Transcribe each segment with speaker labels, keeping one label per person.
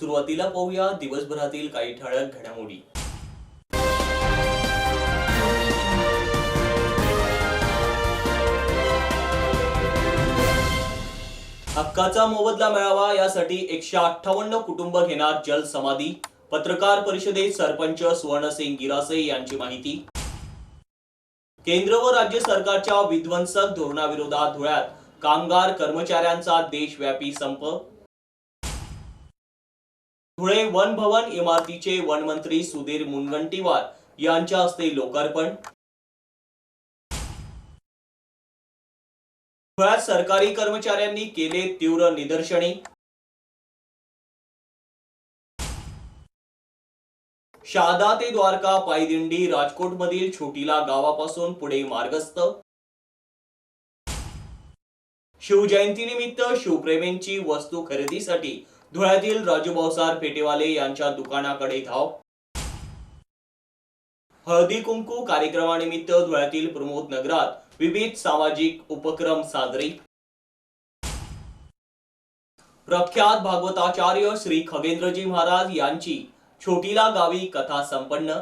Speaker 1: सुरुवातीला पाहूया दिवसभरातील काही ठळक घडामोडी. हक्काचा मोबदला मिळावा यासाठी एकशे अठ्ठावन्न कुटुंब घेणार जल समाधी. पत्रकार परिषदेत सरपंच सुवर्णसिंग गिरासे यांची माहिती. केंद्र व राज्य सरकारच्या विध्वंसक धोरणाविरोधात धुळ्यात कामगार कर्मचाऱ्यांचा देशव्यापी संप. धुळे वन भवन इमारतीचे वनमंत्री सुधीर मुनगंटीवार यांच्या हस्ते लोकार्पण. धुळ्यात सरकारी कर्मचाऱ्यांनी केले तीव्र निदर्शने. शादा ते द्वारका पायदिंडी राजकोटमधील छोटीला गावापासून पुढे मार्गस्थ. शिवजयंती निमित्त शिवप्रेमींची वस्तू खरेदीसाठी धुळ्यातील राजू भावसार पेटेवाले यांच्या दुकानाकडे धाव. हळदी कुंकू कार्यक्रमानिमित्त धुळ्यातील प्रमोद नगरात विविध सामाजिक उपक्रम साजरे. प्रख्यात भागवताचार्य श्री खगेंद्रजी महाराज यांची छोटीला गावी कथा संपन्न.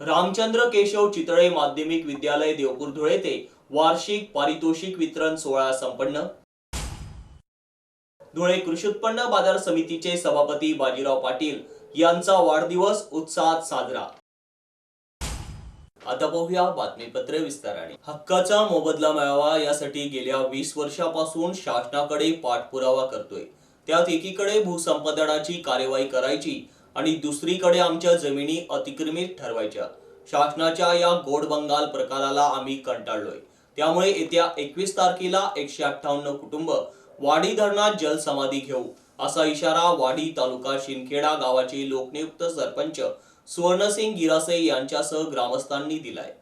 Speaker 1: रामचंद्र केशव चितळे माध्यमिक विद्यालय देवपूर धुळे ते वार्षिक पारितोषिक वितरण सोहळा संपन्न. धुळे कृषी उत्पन्न बाजार समितीचे सभापती बाजीराव पाटील यांचा वाढदिवस उत्साहात साजरा. आता पाहूया बातमीपत्र विस्ताराने. हक्काचा मोबदला मिळावा यासाठी गेल्या वीस वर्षापासून शासनाकडे पाठपुरावा करतोय. त्यात एकीकडे भूसंपादनाची कार्यवाही करायची आणि दुसरीकडे आमच्या जमिनी अतिक्रमित ठरवायच्या. शासनाच्या या गोड बंगाल प्रकाराला आम्ही कंटाळलोय. त्यामुळे येत्या एकवीस तारखेला एकशे अठ्ठावन्न कुटुंब वाडी धरणात जलसमाधी घेऊ असा इशारा वाडी तालुका शिंदखेडा गावाचे लोकनियुक्त सरपंच सुवर्णसिंग गिरासे यांच्यासह ग्रामस्थांनी दिलाय.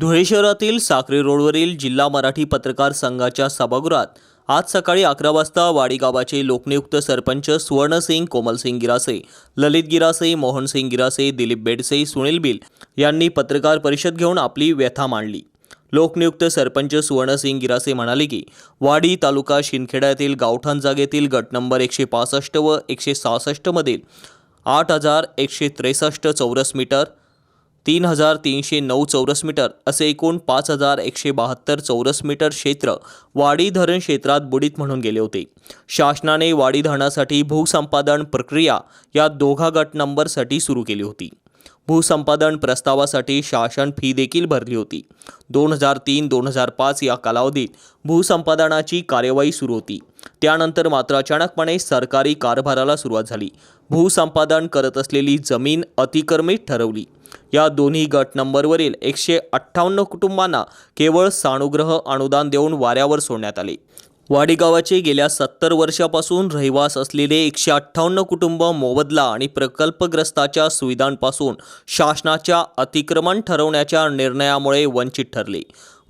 Speaker 1: धुळे शहरातील साखरे रोडवरील जिल्हा मराठी पत्रकार संघाच्या सभागृहात आज सकाळी अकरा वाजता वाडी गावाचे लोकनियुक्त सरपंच सुवर्णसिंग कोमलसिंग गिरासे ललित गिरासे मोहनसिंग गिरासे दिलीप बेडसे सुनील बिल यांनी पत्रकार परिषद घेऊन आपली व्यथा मांडली. लोकनियुक्त सरपंच सुवर्णसिंग गिरासे म्हणाले की वाडी तालुका शिंदखेडा येथील गावठाण जागेतील गट नंबर एकशे पासष्ट व एकशे सहासष्टमधील आठ हजार एकशे त्रेसष्ट चौरस मीटर तीन हजार तीनशे नऊ चौरस मीटर असे एकूण पाच हजार एकशे बहात्तर चौरस मीटर क्षेत्र वाडी धरण क्षेत्रात बुडीत म्हणून गेले होते. शासनाने वाडी धरणासाठी भूसंपादन प्रक्रिया या दोघा गट नंबरसाठी सुरू केली होती. भूसंपादन प्रस्तावासाठी शासन फी देखील भरली होती. दोन हजार तीन दोन हजार पाच या कालावधीत भूसंपादनाची कार्यवाही सुरू होती. त्यानंतर मात्र अचानकपणे सरकारी कारभाराला सुरुवात झाली. भूसंपादन करत असलेली जमीन अतिक्रमित ठरवली. या दोन्ही गट नंबरवरील एकशे अठ्ठावन्न कुटुंबांना केवळ सानुग्रह अनुदान देऊन वाऱ्यावर सोडण्यात आले. वाडी गावाचे गेल्या सत्तर वर्षापासून रहिवास असलेले एकशे अठ्ठावन्न कुटुंब मोबदला आणि प्रकल्पग्रस्ताच्या सुविधांपासून शासनाच्या अतिक्रमण ठरवण्याच्या निर्णयामुळे वंचित ठरले.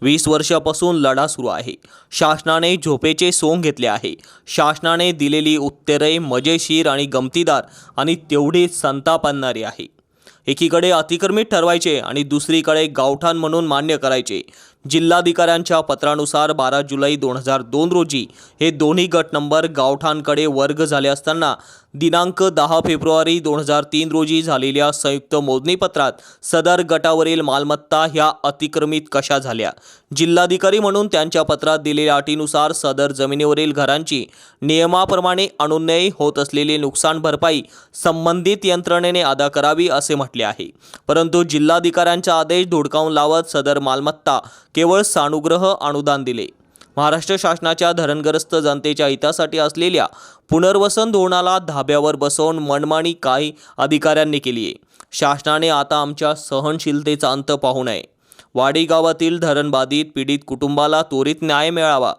Speaker 1: वीस वर्षापासून लढा सुरू आहे. शासनाने झोपेचे सोंग घेतले आहे. शासनाने दिलेली उत्तरे मजेशीर आणि गमतीदार आणि तेवढी संताप आणणारी आहे. एकीकडे अतिक्रमित ठरवायचे आणि दुसरीकडे गावठाण म्हणून मान्य करायचे. जिल्हाधिकाऱ्यांच्या पत्रानुसार बारा जुलै दोन हजार दोन रोजी हे दोन्ही गट नंबर गावठाणकडे वर्ग झाले असताना दिनांक दहा फेब्रुवारी दोन हजार तीन रोजी झालेल्या संयुक्त मोजणीपत्रात सदर गटावरील मालमत्ता ह्या अतिक्रमित कशा झाल्या? जिल्हाधिकारी म्हणून त्यांच्या पत्रात दिलेल्या अटीनुसार सदर जमिनीवरील घरांची नियमाप्रमाणे अनुन्यायी होत असलेली नुकसान भरपाई संबंधित यंत्रणेने अदा करावी असे म्हटले आहे. परंतु जिल्हाधिकाऱ्यांचा आदेश धुडकावून लावत सदर मालमत्ता केवळ सानुग्रह अनुदान दिले. महाराष्ट्र शासनाच्या धरणग्रस्त जनतेच्या हितासाठी असलेल्या पुनर्वसन धोरणाला धाब्यावर बसवून मनमानी काही अधिकाऱ्यांनी केली आहे. शासनाने आता आमच्या सहनशीलतेचा अंत पाहू नये. वाडी गावातील धरणबाधित पीडित कुटुंबाला त्वरित न्याय मिळावा.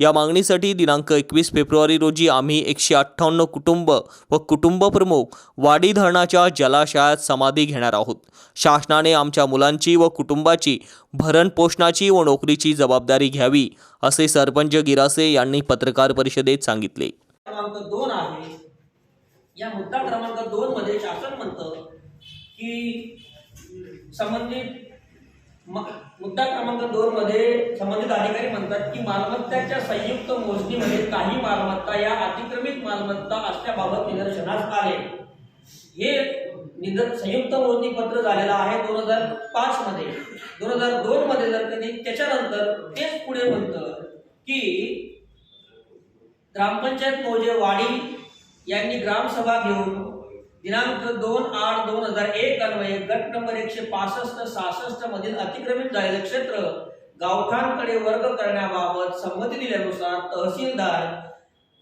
Speaker 1: या मागणीसाठी दिनांक एकवीस फेब्रुवारी रोजी आम्ही एकशे अठ्ठ्याण्णव कुटुंब व कुटुंबप्रमुख वाडी धरणाच्या जलाशयात समाधी घेणार आहोत. शासनाने आमच्या मुलांची व कुटुंबाची भरणपोषणाची व नोकरीची जबाबदारी घ्यावी असे सरपंच गिरासे यांनी पत्रकार परिषदेत सांगितले.
Speaker 2: क्रमांक दोन आहे. या मुद्दा क्रमांक दोन मध्ये शासन म्हणत की संबंधित मुद्दा क्रमांक दोन मध्ये संबंधित अधिकारी म्हणतात की मालमत्ताच्या संयुक्त मोजणीमध्ये काही मालमत्ता या अतिक्रमित मालमत्ता असल्याबाबत निदर्शनास आले. हे संयुक्त मोजणी पत्र झालेलं आहे दोन हजार पाच मध्ये. दोन हजार दोन मध्ये जर त्यांनी त्याच्यानंतर तेच पुढे म्हणतं की ग्रामपंचायत मौजेवाडी यांनी ग्रामसभा घेऊन दिनांक दोन आठ दोन हजार एक अन्वये गट नंबर एकशे पासष्ट सहासष्ट मधील अतिक्रमित झालेले क्षेत्र गावठाणकडे वर्ग करण्याबाबत संमती दिल्यानुसार तहसीलदार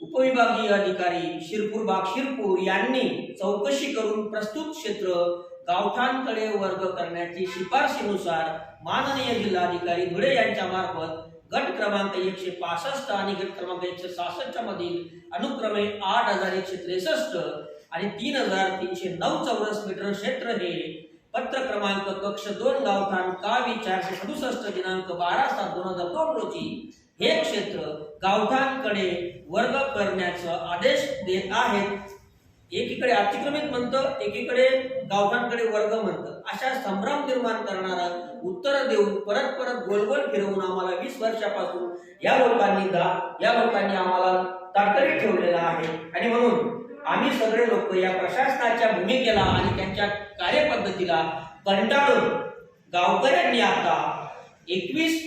Speaker 2: उपविभागीय अधिकारी शिरपूर बाग शिरपूर यांनी चौकशी करून प्रस्तुत क्षेत्र गावठाणकडे वर्ग करण्याची शिफारशीनुसार माननीय जिल्हाधिकारी धुळे यांच्या मार्फत गट क्रमांक एकशे पासष्ट आणि गट क्रमांक एकशे सहासष्ट मधील अनुक्रमे आठ हजार एकशे त्रेसष्ट आणि तीन हजार तीनशे नऊ चौरस मीटर क्षेत्र हे पत्र क्रमांक कक्ष दोन गावठाण कावी चारशे सदुसष्ट दिनांक बारा सात दोन हजार दोन रोजी हे क्षेत्र गावठाणकडे वर्ग करण्याचा आदेश देत आहेत. एकीकडे अतिक्रमित म्हणतं एकीकडे गावठांकडे वर्ग म्हणतं. अशा संभ्रम निर्माण करणारा उत्तर देऊन परत परत गोलगोल फिरवून आम्हाला वीस वर्षापासून या लोकांनी दा या लोकांनी आम्हाला ताटकरीत ठेवलेला आहे. आणि म्हणून आम्ही सगळे लोक या प्रशासनाच्या भूमिकेला आणि त्यांच्या कार्यपद्धतीला कंटाळून गावकऱ्यांनी आता एकवीस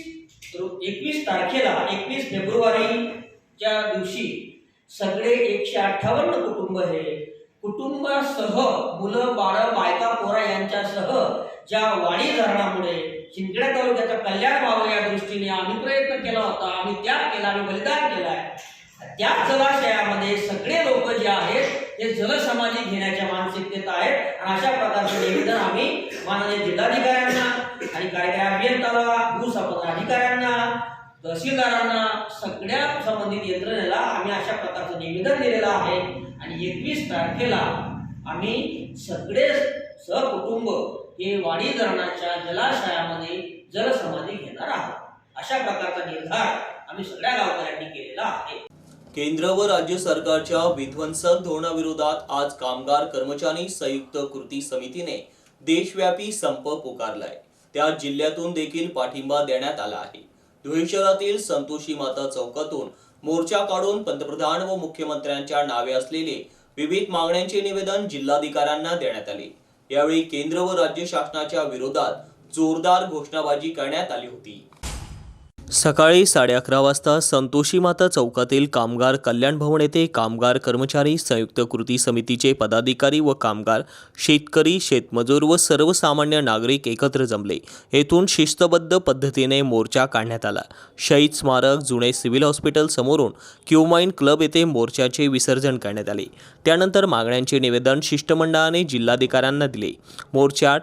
Speaker 2: एकवीस तारखेला एकवीस फेब्रुवारीच्या दिवशी सगळे एकशे अठ्ठावन्न कुटुंब हे कुटुंबासह मुलं बाळ बायका पोरा यांच्यासह ज्या वाणी धरणामुळे शिंदखेडा तालुक्याचं कल्याण व्हावं या दृष्टीने आम्ही प्रयत्न केला होता आम्ही त्याग केला आम्ही बलिदान केलाय. त्या जलाशयामध्ये सगळे लोक जे आहेत ते जलसमाधी घेण्याच्या मानसिकतेत आहेत. आणि अशा प्रकारचं निवेदन आम्ही माननीय जिल्हाधिकाऱ्यांना आणि कार्यकारी अभियंत्याला भूसंपदा अधिकाऱ्यांना तहसीलदारांना सगळ्या संबंधित यंत्रणेला आम्ही अशा प्रकारचं निवेदन दिलेलं आहे. आणि एकवीस तारखेला आम्ही सगळे सहकुटुंब हे वाडी धरणाच्या जलाशयामध्ये जलसमाधी घेणार आहोत. अशा प्रकारचा निर्धार आम्ही सगळ्या गावकऱ्यांनी केलेला आहे.
Speaker 1: केंद्र व राज्य सरकारच्या विध्वंसक धोरणाविरोधात आज कामगार कर्मचारी संयुक्त कृती समितीने देशव्यापी संप पुकारलाय. त्या जिल्ह्यातून देखील पाठिंबा देण्यात आला आहे. धुळे शहरातील संतोषी माता चौकातून मोर्चा काढून पंतप्रधान व मुख्यमंत्र्यांच्या नावे असलेले विविध मागण्यांचे निवेदन जिल्हाधिकाऱ्यांना देण्यात आले. यावेळी केंद्र व राज्य शासनाच्या विरोधात जोरदार घोषणाबाजी करण्यात आली होती. सकाळी साडे अकरा वाजता संतोषी माता चौकातील कामगार कल्याण भवन येथे कामगार कर्मचारी संयुक्त कृती समितीचे पदाधिकारी व कामगार शेतकरी शेतमजूर व सर्वसामान्य नागरिक एकत्र जमले. येथून शिस्तबद्ध पद्धतीने मोर्चा काढण्यात आला. शहीद स्मारक जुने सिव्हिल हॉस्पिटल समोरून क्युमाइन क्लब येथे मोर्चाचे विसर्जन करण्यात आले. त्यानंतर मागण्यांचे निवेदन शिष्टमंडळाने जिल्हाधिकाऱ्यांना दिले. मोर्चात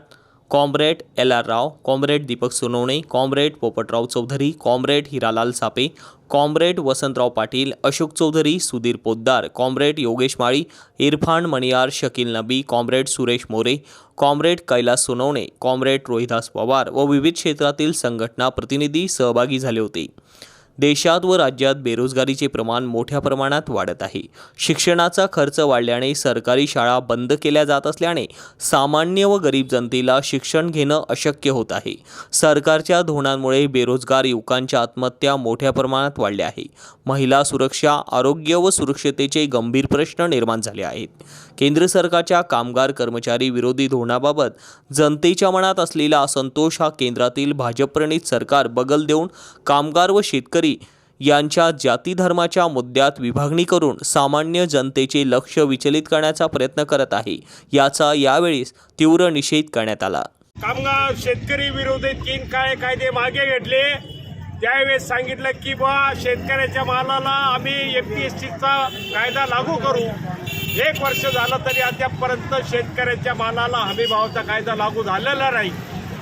Speaker 1: comrade L R Rao comrade Deepak Sonawane comrade Popatrao Chaudhari comrade Hiralal Sape comrade Vasantrao Patil Ashok Chaudhari Sudhir Poddar comrade Yogesh Mali Irfan Maniyar Shakeel Nabi comrade Suresh More comrade Kailas Sonawane comrade Rohidas Pawar व विविध क्षेत्रातील संघटना प्रतिनिधी सहभागी झाले होते. देशात व राज्यात बेरोजगारीचे प्रमाण मोठ्या प्रमाणात वाढत आहे. शिक्षणाचा खर्च वाढल्याने सरकारी शाळा बंद केल्या जात असल्याने सामान्य व गरीब जनतेला शिक्षण घेणं अशक्य होत आहे. सरकारच्या धोरणांमुळे बेरोजगार युवकांच्या आत्महत्या मोठ्या प्रमाणात वाढल्या आहे. महिला सुरक्षा आरोग्य व सुरक्षतेचे गंभीर प्रश्न निर्माण झाले आहेत. केंद्र सरकारच्या कामगार कर्मचारी विरोधी धोरणाबाबत जनतेच्या मनात असलेला असंतोष हा केंद्रातील भाजपप्रणित सरकार बगल देऊन कामगार व शेतकरी यांच्या जाती धर्माच्या मुद्द्यात विभागणी करून सामान्य जनतेचे लक्ष विचलित करण्याचा प्रयत्न करत आहे. याचा यावेळी तीव्र निषेध करण्यात आला.
Speaker 3: कामगार शेतकरी विरोधी तीन काळे कायदे मागे घेतले. त्यावेळेस सांगितलं की बा शेतकऱ्याच्या मालाला आम्ही एम पी एस टीचा कायदा लागू करू. एक वर्ष झालं तरी अद्यापपर्यंत शेतकऱ्याच्या मालाला हमीभावाचा कायदा लागू झालेला नाही.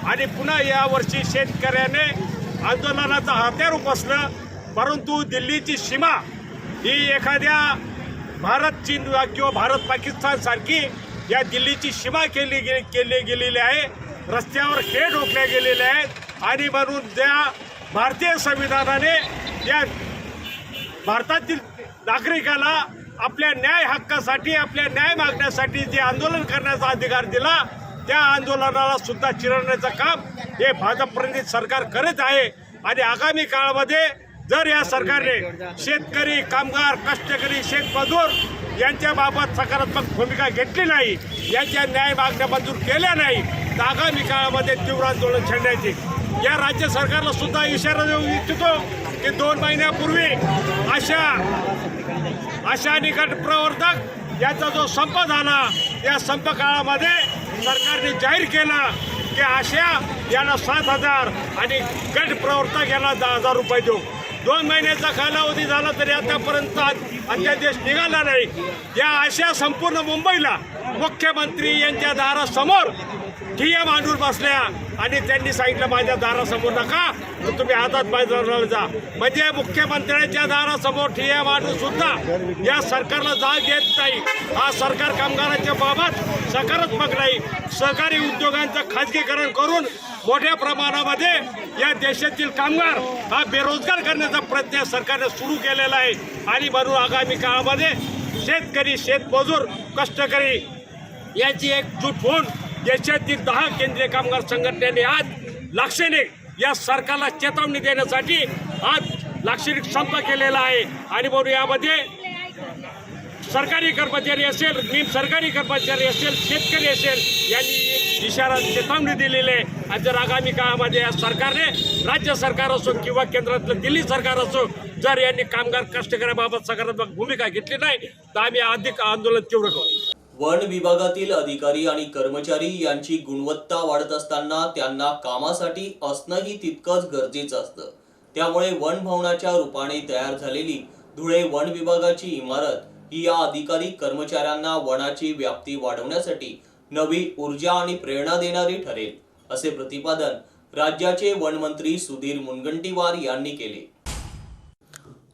Speaker 3: आणि पुन्हा यावर्षी शेतकऱ्याने आंदोलनाचं हत्यार उपसलं परंतु दिल्लीची सीमा ही एखाद्या भारत चीन किंवा भारत पाकिस्तान सारखी या दिल्लीची सीमा केली गे केली गेलेली आहे. रस्त्यावर खेळ ठोकल्या गेलेले आहेत. आणि म्हणून त्या भारतीय संविधानाने या भारतातील नागरिकाला आपल्या न्याय हक्कासाठी आपल्या न्याय मागण्यासाठी जे आंदोलन करण्याचा अधिकार दिला त्या आंदोलनाला सुद्धा चिरडण्याचं काम हे भाजप प्रणित सरकार करत आहे. आणि आगामी काळामध्ये जर या सरकारने शेतकरी कामगार कष्टकरी शेतमजूर यांच्याबाबत सकारात्मक भूमिका घेतली नाही यांच्या न्याय मागण्या मंजूर केल्या नाही तर आगामी काळामध्ये तीव्र आंदोलन छेडण्याचे या राज्य सरकारला सुद्धा इशारा देऊ इच्छितो की दोन महिन्यापूर्वी अशा अशा निकट प्रवर्तक याचा जो संप झाला या संप काळामध्ये सरकारने जाहीर केला की आशा याला सात हजार आणि गट प्रवर्तक याला दहा हजार रुपये देऊ. दोन महिन्याचा कालावधी झाला तरी आतापर्यंत अध्यादेश निघाला नाही. या आशा संपूर्ण मुंबईला मुख्यमंत्री यांच्या दारासमोर ठिया मांडून बसल्या आणि त्यांनी सांगितलं माझ्या दारासमोर नका तर तुम्ही हातात मैदानावर जा. म्हणजे मुख्यमंत्र्यांच्या दारासमोर ठिया मांडून सुद्धा या सरकारला जाग येत नाही. हा सरकार कामगारांच्या बाबत सकारात्मक नाही. सहकारी उद्योगांचं खाजगीकरण करून मोठ्या प्रमाणामध्ये या देशातील कामगार हा बेरोजगार करण्याचा प्रयत्न सरकारने सुरू केलेला आहे. आणि म्हणून आगामी काळामध्ये शेतकरी शेतमजूर कष्टकरी याची एकजूट होऊन देशातील दहा केंद्रीय कामगार संघटनेने आज लाक्षणिक या सरकारला चेतावणी देण्यासाठी आज लाक्षणिक संप केलेला आहे. आणि म्हणून यामध्ये सरकारी कर्मचारी असेल निम सरकारी कर्मचारी असेल शेतकरी असेल यांनी इशारा चेतावणी दिलेली आहे. आणि जर आगामी काळामध्ये या सरकारने राज्य सरकार असो किंवा केंद्रातलं दिल्ली सरकार असो जर यांनी कामगार कष्टकऱ्याबाबत सकारात्मक भूमिका घेतली नाही तर आम्ही अधिक आंदोलन तीव्र करू.
Speaker 1: वन विभागातील अधिकारी आणि कर्मचारी यांची गुणवत्ता वाढत असताना त्यांना कामासाठी असणंही तितकंच गरजेचं असतं. त्यामुळे वन भवनाच्या रूपाने तयार झालेली धुळे वन विभागाची इमारत ही या अधिकारी कर्मचाऱ्यांना वनाची व्याप्ती वाढवण्यासाठी नवी ऊर्जा आणि प्रेरणा देणारी ठरेल असे प्रतिपादन राज्याचे वनमंत्री सुधीर मुनगंटीवार यांनी केले.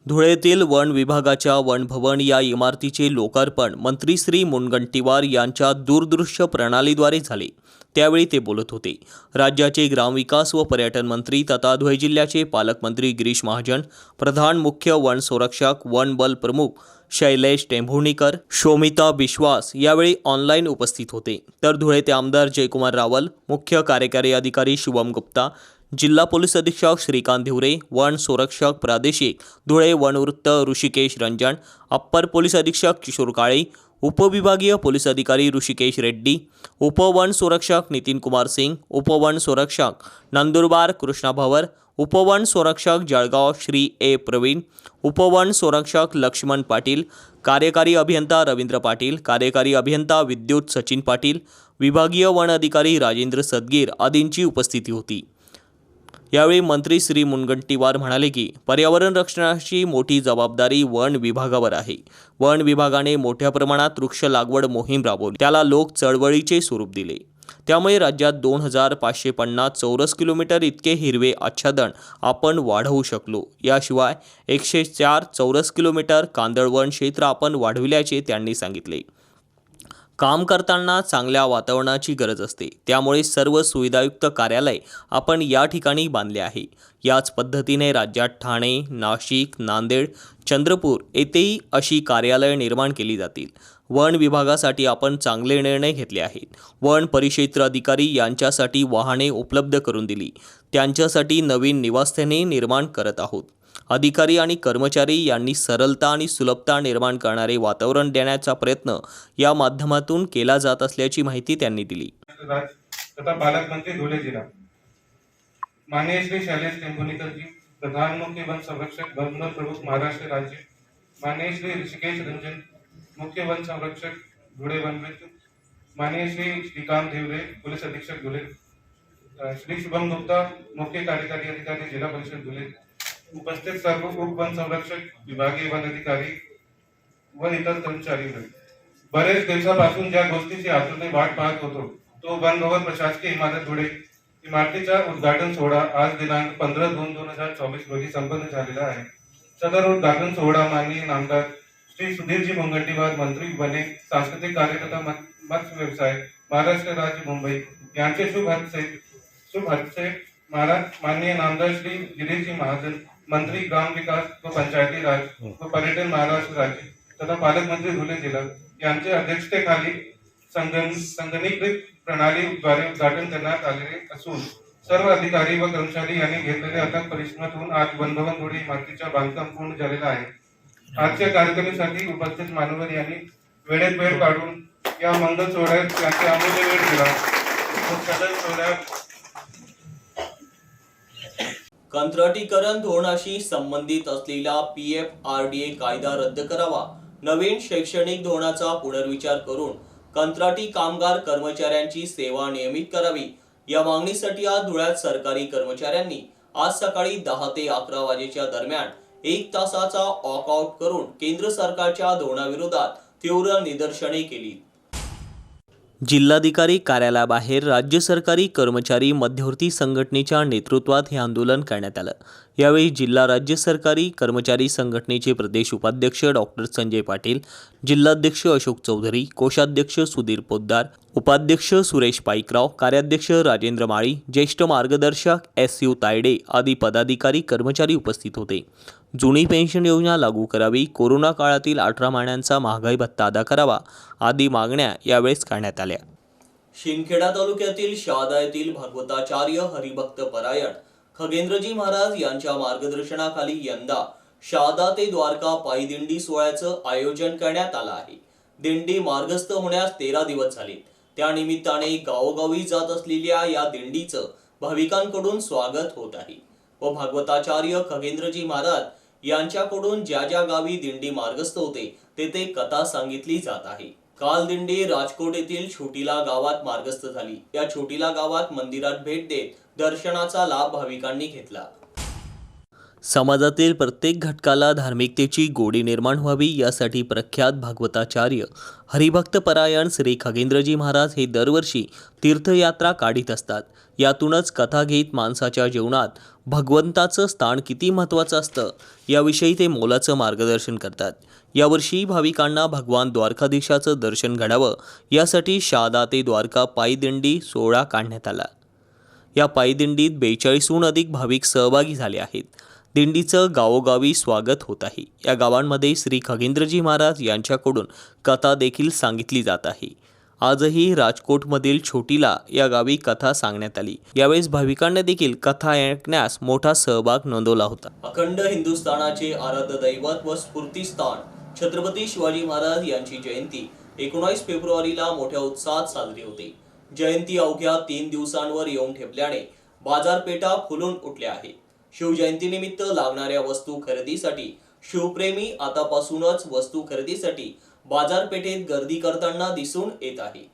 Speaker 1: धुळेतील वन विभागाच्या वनभवन या इमारतीचे लोकार्पण मंत्री श्री मुनगंटीवार यांच्या दूरदृश्य प्रणालीद्वारे झाले. त्यावेळी ते बोलत होते. राज्याचे ग्रामविकास व पर्यटन मंत्री तथा धुळे जिल्ह्याचे पालकमंत्री गिरीश महाजन प्रधान मुख्य वन संरक्षक वन बल प्रमुख शैलेश टेंभुणीकर शोमिता विश्वास यावेळी ऑनलाईन उपस्थित होते. तर धुळेचे आमदार जयकुमार रावल मुख्य कार्यकारी अधिकारी शुभम गुप्ता जिल्हा पोलीस अधीक्षक श्रीकांत धिवरे वन संरक्षक प्रादेशिक धुळे वनवृत्त ऋषिकेश रंजन अप्पर पोलीस अधीक्षक किशोर काळे उपविभागीय पोलीस अधिकारी ऋषिकेश रेड्डी उपवन संरक्षक नितीन कुमार सिंग उपवन संरक्षक नंदुरबार कृष्णा भवर उपवन संरक्षक जळगाव श्री ए प्रवीण उपवन संरक्षक लक्ष्मण पाटील कार्यकारी अभियंता रवींद्र पाटील कार्यकारी अभियंता विद्युत सचिन पाटील विभागीय वन अधिकारी राजेंद्र सदगीर आदींची उपस्थिती होती. यावेळी मंत्री श्री मुनगंटीवार म्हणाले की पर्यावरण रक्षणाची मोठी जबाबदारी वन विभागावर आहे. वन विभागाने मोठ्या प्रमाणात वृक्ष लागवड मोहीम राबवली. त्याला लोक चळवळीचे स्वरूप दिले. त्यामुळे राज्यात दोन हजार पाचशे पन्नास चौरस किलोमीटर इतके हिरवे आच्छादन आपण वाढवू शकलो. याशिवाय एकशे चार चौरस किलोमीटर कांदळवन क्षेत्र आपण वाढविल्याचे त्यांनी सांगितले. काम करताना चांगल्या वातावरणाची गरज असते. त्यामुळे सर्व सुविधायुक्त कार्यालय आपण या ठिकाणी बांधले आहे. याच पद्धतीने राज्यात ठाणे नाशिक नांदेड चंद्रपूर येथेही अशी कार्यालय निर्माण केली जातील. वन विभागासाठी आपण चांगले निर्णय घेतले आहेत. वन परिक्षेत्र अधिकारी यांच्यासाठी वाहने उपलब्ध करून दिली. त्यांच्यासाठी नवीन निवासस्थाने निर्माण करत आहोत. अधिकारी आणि कर्मचारी यांनी सरलता आणि सुलभता निर्माण करणारे वातावरण देण्याचा प्रयत्न या माध्यमातून केला जात असल्याची माहिती त्यांनी दिली.
Speaker 4: राज तथा पालक मंत्री धुले माननीय श्री शैलेश टेम्पुनीकर प्रधान मुख्य वन संरक्षक वन प्रमुख महाराष्ट्र राज्य माननीय श्री ऋषिकेश रंजन मुख्य वन संरक्षक धुळे वन माननीय श्री श्रीकांत देवरे पोलीस अधीक्षक धुळे श्री शुभम गुप्ता मुख्य कार्यकारी अधिकारी जिल्हा परिषद धुळे उपस्थित सर्व उप वन संरक्षक विभागीय वन अधिकारी व इतर कर्मचारी बरेच दिवसापासून ज्या गोष्टीची आतुरते वाट पाहत होतो तो वन भवन प्रशासकीय इमारत धुळे इमारतीचा उद्घाटन सोहळा आज दिनांक पंधरा दोन दोन हजार चोवीस रोजी संपन्न झालेला आहे. सदर उद्घाटन सोहळा माननीय नामदार श्री सुधीरजी मुनगंटीवार मंत्री बने सांस्कृतिक कार्यकर्ता मत्स्य व्यवसाय महाराष्ट्र राज्य मुंबई. यांचे शुभ हस्ते शुभ हस्ते महाराज माननीय नामदार श्री गिरीशजी महाजन मंत्री ग्राम विकास व पंचायती राज व पर्यटन महाराष्ट्र राज्य तथा पालकमंत्री धुले जिल्हा यांच्या अध्यक्षतेखाली संगण- संगणकीकृत प्रणालीद्वारे उद्घाटन करण्यात आलेले असून सर्व अधिकारी व कर्मचारी यांनी घेतलेल्या अथक परिश्रमातून आज वनभवन बंधवनथोडी इमारतीच्या बांधकाम पूर्ण झालेला आहे. आजच्या कार्यक्रमासाठी उपस्थित मान्यवर यांनी वेळेत वेळ काढून या मंगल सोहळ्यात त्यांचे अमूल्य वेळ दिला. सदर सोहळ्यात
Speaker 1: कंत्राटीकरण धोरणाशी संबंधित असलेला P F R D A कायदा रद्द करावा. नवीन शैक्षणिक धोरणाचा पुनर्विचार करून कंत्राटी कामगार कर्मचाऱ्यांची सेवा नियमित करावी. या मागणीसाठी आज धुळ्यात सरकारी कर्मचाऱ्यांनी आज सकाळी दहा ते अकरा वाजेच्या दरम्यान एक तासाचा वॉकआउट करून केंद्र सरकारच्या धोरणाविरोधात तीव्र निदर्शने केली. जिल्हाधिकारी कार्यालयाबाहेर राज्य सरकारी कर्मचारी मध्यवर्ती संघटनेच्या नेतृत्वात हे आंदोलन करण्यात आलं. यावेळी जिल्हा राज्य सरकारी कर्मचारी संघटनेचे प्रदेश उपाध्यक्ष डॉक्टर संजय पाटील जिल्हाध्यक्ष अशोक चौधरी कोषाध्यक्ष सुधीर पोद्दार उपाध्यक्ष सुरेश पाईकराव कार्याध्यक्ष राजेंद्र माळी ज्येष्ठ मार्गदर्शक एस यू तायडे आदी पदाधिकारी कर्मचारी उपस्थित होते. जुनी पेन्शन योजना लागू करावी कोरोना काळातील अठरा महिन्यांचा महागाई भत्ता अदा करावा आदी मागण्या यावेळेस करण्यात आल्या. शिंदखेडा तालुक्यातील शहादा येथील भागवताचार्य हरिभक्त परायण खगेंद्रजी महाराज यांच्या मार्गदर्शनाखाली यंदा शहादा ते द्वारका पायी दिंडी सोहळ्याचं आयोजन करण्यात आलं आहे. दिंडी मार्गस्थ होण्यास तेरा दिवस झाले त्यानिमित्ताने गावोगावी जात असलेल्या या दिंडीचं भाविकांकडून स्वागत होत आहे. व भागवताचार्य खगेंद्रजी महाराज यांच्याकडून ज्या ज्या गावी दिंडी मार्गस्थ होते तेथे कथा सांगितली जात आहे. काल दिंडी राजकोट येथील छोटीला गावात मार्गस्थ झाली. या छोटीला गावात मंदिरात भेट देत दर्शनाचा लाभ भाविकांनी घेतला. समाजातील प्रत्येक घटकाला धार्मिकतेची गोडी निर्माण व्हावी यासाठी प्रख्यात भागवताचार्य हरिभक्त परायण श्री खगेंद्रजी महाराज हे दरवर्षी तीर्थयात्रा काढीत असतात. यातूनच कथा घेत माणसाच्या जीवनात भगवंताचं स्थान किती महत्त्वाचं असतं याविषयी ते मोलाचं मार्गदर्शन करतात. यावर्षी भाविकांना भगवान द्वारकाधीशाचं दर्शन घडावं यासाठी शादा ते द्वारका पायदिंडी सोहळा काढण्यात आला. या पायदिंडीत बेचाळीसहून अधिक भाविक सहभागी झाले आहेत. दिंडीचं गावोगावी स्वागत होत आहे. या गावांमध्ये श्री खगेंद्रजी महाराज यांच्याकडून कथा देखील सांगितली जात आहे. आजही राजकोटमधील छोटीला या गावी कथा सांगण्यात आली. यावेळेस भाविकांनी देखील कथा ऐकण्यास मोठा सहभाग नोंदवला होता. अखंड हिंदुस्थानाचे आराध्य दैवत व स्फूर्तीस्थान छत्रपती शिवाजी महाराज यांची जयंती एकोणावीस फेब्रुवारीला मोठ्या उत्साहात साजरी होते. जयंती अवघ्या तीन दिवसांवर येऊन ठेपल्याने बाजारपेठा फुलून उठल्या आहेत शिवजयंतीनिमित्त लागणाऱ्या वस्तू खरेदीसाठी शिवप्रेमी आतापासूनच वस्तू खरेदीसाठी बाजारपेठेत गर्दी करताना दिसून येत आहे.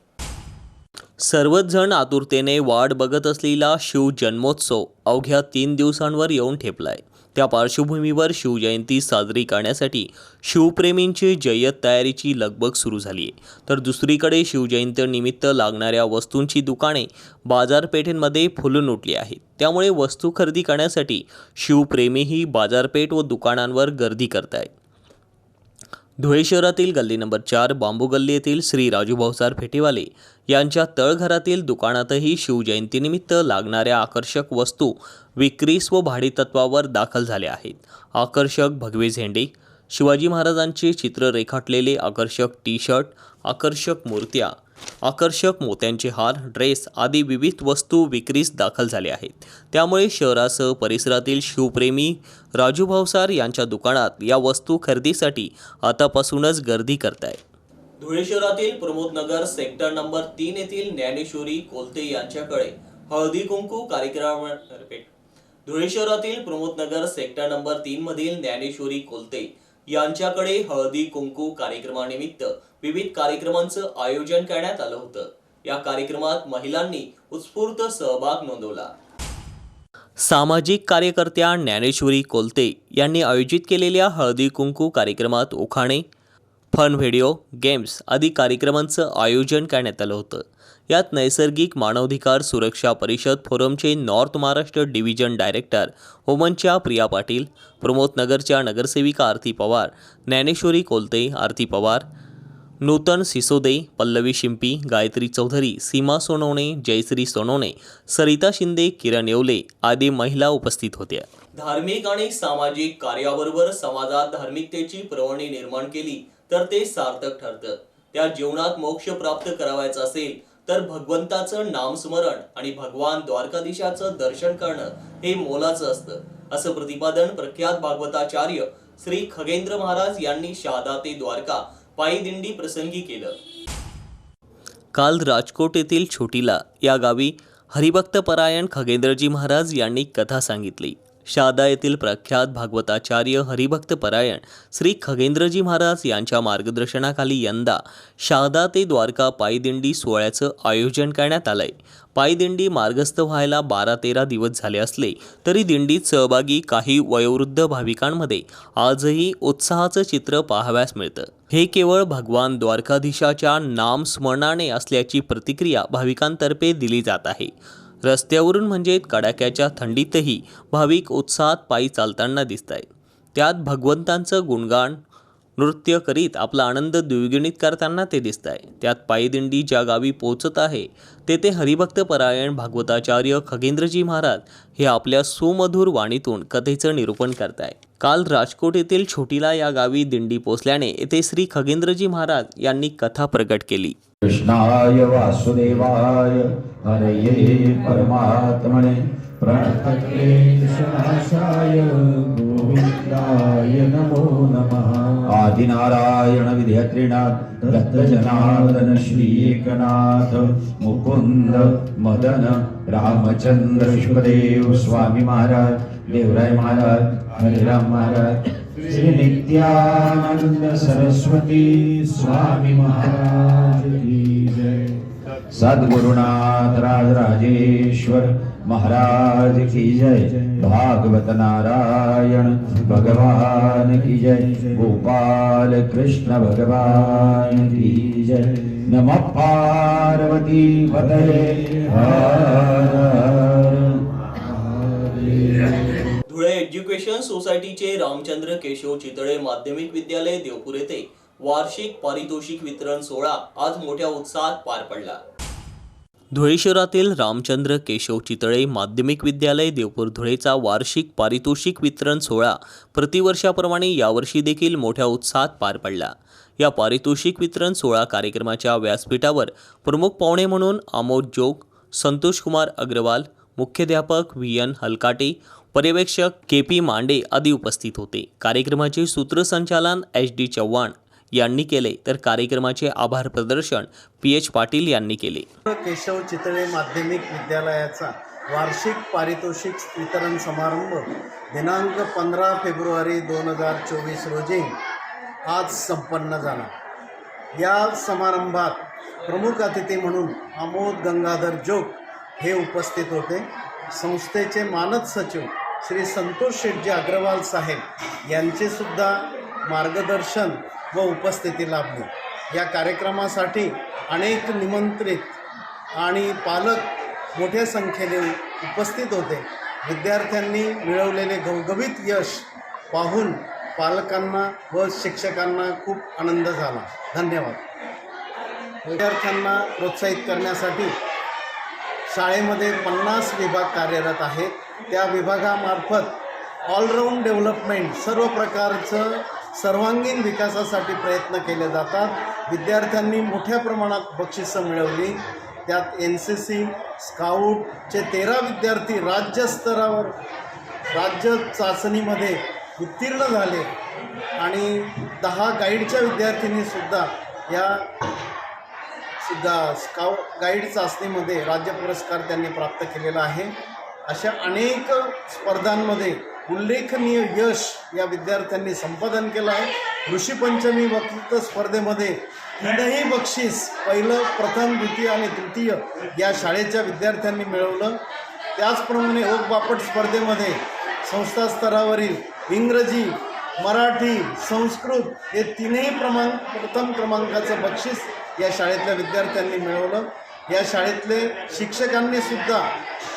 Speaker 1: सर्वच जण आतुरतेने वाट बघत असलेला शिव जन्मोत्सव अवघ्या तीन दिवसांवर येऊन ठेपलाय. त्या पार्श्वभूमीवर शिवजयंती साजरी करण्यासाठी शिवप्रेमींची जय्यत तयारीची लगबग सुरू झाली आहे तर दुसरीकडे शिवजयंतीनिमित्त लागणाऱ्या वस्तूंची दुकाने बाजारपेठेमध्ये फुलून उठली आहेत. त्यामुळे वस्तू खरेदी करण्यासाठी शिवप्रेमीही बाजारपेठ व दुकानांवर गर्दी करत आहेत धुळे शहरातील गल्ली नंबर चार बांबू गल्ली येथील श्री राजू भाऊसार फेटेवाले यांच्या तळघरातील दुकानातही शिवजयंतीनिमित्त लागणाऱ्या आकर्षक वस्तू विक्रीस व भाडेतत्वावर दाखल झाल्या आहेत. आकर्षक भगवे झेंडे शिवाजी महाराजांचे चित्र रेखाटलेले आकर्षक टी शर्ट आकर्षक मूर्त्या आकर्षक मोत्यांचे हार ड्रेस आदी विविध वस्तू विक्रीस दाखल झाल्या आहेत. त्यामुळे शहरासह परिसरातील शिवप्रेमी राजू भावसार यांच्या दुकानात या वस्तू खरेदीसाठी आतापासूनच गर्दी करतायत. धुळे शहरातील प्रमोदनगर सेक्टर नंबर तीन येथील ज्ञानेश्वरी कोलते यांच्याकडे हळदी कुंकू कार्यक्रम धुळे शहरातील प्रमोदनगर सेक्टर नंबर तीन मधील ज्ञानेश्वरी कोलते यांच्याकडे हळदी कुंकू कार्यक्रमानिमित्त विविध कार्यक्रमांचं आयोजन करण्यात आलं होतं. या कार्यक्रमात महिलांनी उत्स्फूर्त सहभाग नोंदवला. सामाजिक कार्यकर्त्या ज्ञानेश्वरी कोलते यांनी आयोजित केलेल्या हळदी कुंकू कार्यक्रमात उखाणे फन व्हिडिओ गेम्स आदी कार्यक्रमांचं आयोजन करण्यात आलं होतं. यात नैसर्गिक मानवाधिकार सुरक्षा परिषद फोरमचे नॉर्थ महाराष्ट्र डिव्हिजन डायरेक्टर ओमनच्या प्रिया पाटील प्रमोदनगरच्या नगरसेविका आरती पवार ज्ञानेश्वरी कोलते आरती पवार नूतन सिसोदे पल्लवी शिंपी गायत्री चौधरी सीमा सोनवणे जयश्री सोनवणे सरिता शिंदे किरण येवले आदी महिला उपस्थित होत्या. धार्मिक आणि सामाजिक कार्याबरोबर समाजात धार्मिकतेची प्रवणी निर्माण केली तर ते सार्थक ठरतं. त्या जीवनात मोक्ष प्राप्त करावायचा असेल तर भगवंताचं नामस्मरण आणि भगवान द्वारकाधीशाचं दर्शन करणं हे मोलाचं असतं. असं प्रतिपादन प्रख्यात भागवताचार्य श्री खगेंद्र महाराज यांनी शहादा ते द्वारका पायी दिंडी प्रसंगी केलं. काल राजकोट येथील छोटीला या गावी हरिभक्तपरायण खगेंद्रजी महाराज यांनी कथा सांगितली. शहादा येथील प्रख्यात भागवताचार्य हरिभक्तपरायण श्री खगेंद्रजी महाराज यांच्या मार्गदर्शनाखाली यंदा शहादा ते द्वारका पायदिंडी सोहळ्याचं आयोजन करण्यात आलंय. पायदिंडी मार्गस्थ व्हायला बारा तेरा दिवस झाले असले तरी दिंडीत सहभागी काही वयोवृद्ध भाविकांमध्ये आजही उत्साहाचं चित्र पाहाव्यास मिळतं. हे केवळ भगवान द्वारकाधीशाच्या नामस्मरणाने असल्याची प्रतिक्रिया भाविकांतर्फे दिली जात आहे. रस्त्यावरून म्हणजे कडाक्याच्या थंडीतही भाविक उत्साहात पायी चालताना दिसत आहेत त्यात भगवंतांचं गुणगान नृत्य करीत आपला आनंद द्विगुणित करताना ते दिसत आहे त्यात पायीदिंडी ज्या गावी पोचत आहे तेथे हरिभक्त परायण भागवताचार्य खगेंद्रजी महाराज हे आपल्या सुमधुर वाणीतून कथेचं निरूपण करत आहे काल राजकोट येथील छोटीला या गावी दिंडी पोचल्याने येथे श्री खगेंद्रजी महाराज यांनी कथा प्रकट केली.
Speaker 5: कृष्णाय वासुदेवाय हरये परमात्मने. गोविन्दाय नमो नमः. आदिनारायण विद्यात्रिनाथ दत्तजनार्दन श्री एकनाथ मुकुंद मदन रामचंद्र शुभदेव स्वामी महाराज देवराय महाराज हरिराम महाराज श्री नित्यानंद सरस्वती स्वामी महाराज की जय. सद्गुरुनाथ राज राजेश्वर महाराज की जय. भागवत नारायण भगवान की जय. गोपाल कृष्ण भगवान की जय. नम पार्वती पतये हर।
Speaker 1: एज्युकेशन सोसायटीचे रामचंद्र केशव चितळे माध्यमिक विद्यालय देवपूर येथे वार्षिक पारितोषिक वितरण सोहळा आज मोठ्या उत्साहात पार पडला. धुळे शहरातील रामचंद्र केशव चितळे माध्यमिक विद्यालय देवपूर धुळेचा वार्षिक पारितोषिक वितरण सोहळा प्रतिवर्षाप्रमाणे यावर्षी देखील मोठ्या उत्साहात पार पडला. या पारितोषिक वितरण सोहळा कार्यक्रमाच्या व्यासपीठावर प्रमुख पाहुणे म्हणून आमोद जोग संतोषकुमार अग्रवाल मुख्याध्यापक व्ही एन हलकाटे पर्यवेक्षक के पी मांडे आदी उपस्थित होते. कार्यक्रमाचे सूत्रसंचालन एच डी चव्हाण यांनी केले. तर कार्यक्रमाचे आभार प्रदर्शन पी एच पाटील यांनी केले.
Speaker 6: केशव चितळे माध्यमिक विद्यालयाचा वार्षिक पारितोषिक वितरण समारंभ दिनांक पंधरा फेब्रुवारी दोन हजार चोवीस रोजी आज संपन्न झाला. या समारंभात प्रमुख अतिथी म्हणून आमोद गंगाधर जोग हे उपस्थित होते. संस्थेचे मानद सचिव श्री संतोष शेटजी अग्रवाल साहेब यांचे सुद्धा मार्गदर्शन व उपस्थिती लाभली. या कार्यक्रमासाठी अनेक निमंत्रित आणि पालक मोठ्या संख्येने उपस्थित होते. विद्यार्थ्यांनी मिळवलेले घवघवीत यश पाहून पालकांना व शिक्षकांना खूप आनंद झाला. धन्यवाद. विद्यार्थ्यांना प्रोत्साहित करण्यासाठी शाळेमध्ये पन्नास विभाग कार्यरत आहेत. त्या विभागामार्फत ऑलराऊंड डेव्हलपमेंट सर्व प्रकारचं सर्वांगीण विकासासाठी प्रयत्न केले जातात. विद्यार्थ्यांनी मोठ्या प्रमाणात बक्षिसं मिळवली. त्यात एन सी सी स्काऊटचे तेरा विद्यार्थी राज्यस्तरावर राज्य चाचणीमध्ये उत्तीर्ण झाले. आणि दहा गाईडच्या विद्यार्थिनीसुद्धा या सुद्धा स्काऊ गाईड चाचणीमध्ये राज्य पुरस्कार त्यांनी प्राप्त केलेला आहे. अशा अनेक स्पर्धांमध्ये उल्लेखनीय यश या विद्यार्थ्यांनी संपादन केलं आहे. ऋषीपंचमी वक्तृत्व स्पर्धेमध्ये तीनही बक्षीस पहिलं प्रथम द्वितीय आणि तृतीय या शाळेच्या विद्यार्थ्यांनी मिळवलं. त्याचप्रमाणे ओक बापट स्पर्धेमध्ये संस्था स्तरावरील इंग्रजी मराठी संस्कृत हे तीनही प्रमाण प्रथम क्रमांकाचं बक्षीस या शाळेतल्या विद्यार्थ्यांनी मिळवलं. या शाळेतले शिक्षकांनी सुद्धा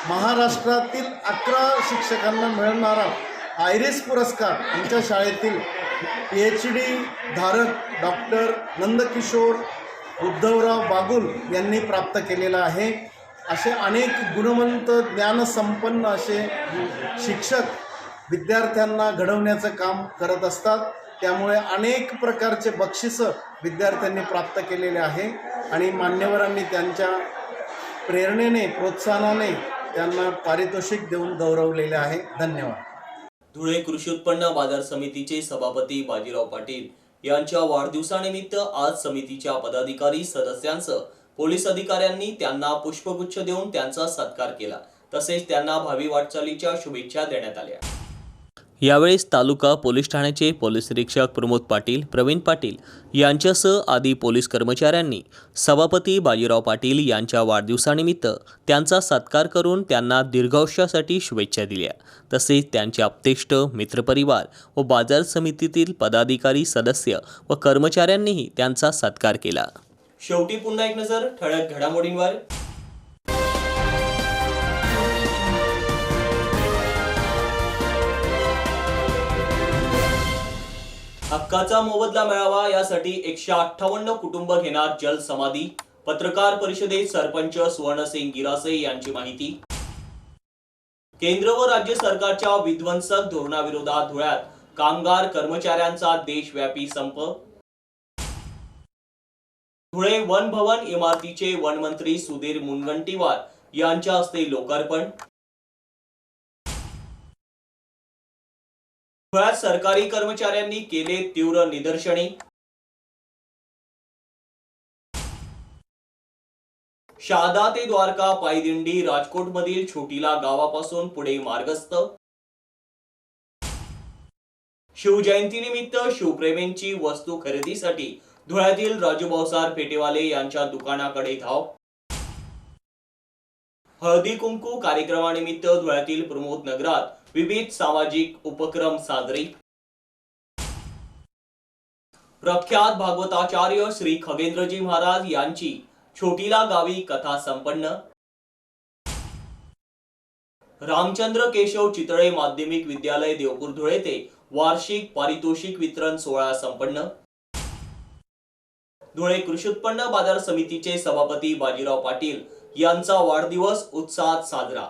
Speaker 6: महाराष्ट्रातील अकरा शिक्षकांना मिळणारा आयरिस पुरस्कार आमच्या शाळेतील पी एच डी धारक डॉक्टर नंदकिशोर उद्धवराव बागुल यांनी प्राप्त केलेला आहे. असे अनेक गुणवंत ज्ञानसंपन्न असे शिक्षक विद्यार्थ्यांना घडवण्याचं काम करत असतात. त्यामुळे अनेक प्रकारचे बक्षिसं विद्यार्थ्यांनी प्राप्त केलेले आहे. आणि मान्यवरांनी त्यांच्या प्रेरणेने प्रोत्साहनाने त्यांना पारितोषिक देऊन गौरवलेले आहे. धन्यवाद.
Speaker 1: धुळे कृषी उत्पन्न बाजार समितीचे सभापती बाजीराव पाटील यांच्या वाढदिवसानिमित्त आज समितीच्या पदाधिकारी सदस्यांसह पोलीस अधिकाऱ्यांनी त्यांना पुष्पगुच्छ देऊन त्यांचा सत्कार केला. तसेच त्यांना भावी वाटचालीच्या शुभेच्छा देण्यात आल्या. यावेळेस तालुका पोलीस ठाण्याचे पोलीस निरीक्षक प्रमोद पाटील प्रवीण पाटील यांच्यासह आदी पोलीस कर्मचाऱ्यांनी सभापती बाजीराव पाटील यांच्या वाढदिवसानिमित्त त्यांचा सत्कार करून त्यांना दीर्घायुष्यासाठी शुभेच्छा दिल्या. तसेच त्यांचे आप्तेष्ट मित्रपरिवार व बाजार समितीतील पदाधिकारी सदस्य व कर्मचाऱ्यांनीही त्यांचा सत्कार केला. शेवटी पुन्हा एक नजर ठळक घडामोडींवर. हक्काचा मोबदला मिळावा यासाठी एकशे अठ्ठावन्न कुटुंब घेणार जल समाधी. पत्रकार परिषदेत सरपंच सुवर्णसिंग गिरासे यांची माहिती. केंद्र व राज्य सरकारच्या विध्वंसक धोरणाविरोधात धुळ्यात कामगार कर्मचाऱ्यांचा देशव्यापी संप. धुळे वन भवन इमारतीचे वनमंत्री सुधीर मुनगंटीवार यांच्या हस्ते लोकार्पण. धुळ्यात सरकारी कर्मचाऱ्यांनी केले तीव्र निदर्शने. शहादा ते द्वारका पायदिंडी राजकोट मधील छोटीला गावापासून पुढे मार्गस्थ. शिवजयंतीनिमित्त शिवप्रेमींची वस्तू खरेदीसाठी धुळ्यातील राजू भावसार पेटेवाले यांच्या दुकानाकडे धाव. हळदी कुंकू कार्यक्रमानिमित्त धुळ्यातील प्रमोद नगरात विविध सामाजिक उपक्रम साजरे. प्रख्यात भागवताचार्य श्री खगेंद्रजी महाराज यांची छोटीला गावी कथा संपन्न. रामचंद्र केशव चितळे माध्यमिक विद्यालय देवपूर धुळे ते वार्षिक पारितोषिक वितरण सोहळा संपन्न. धुळे कृषी उत्पन्न बाजार समितीचे सभापती बाजीराव पाटील यांचा वाढदिवस उत्साहात साजरा.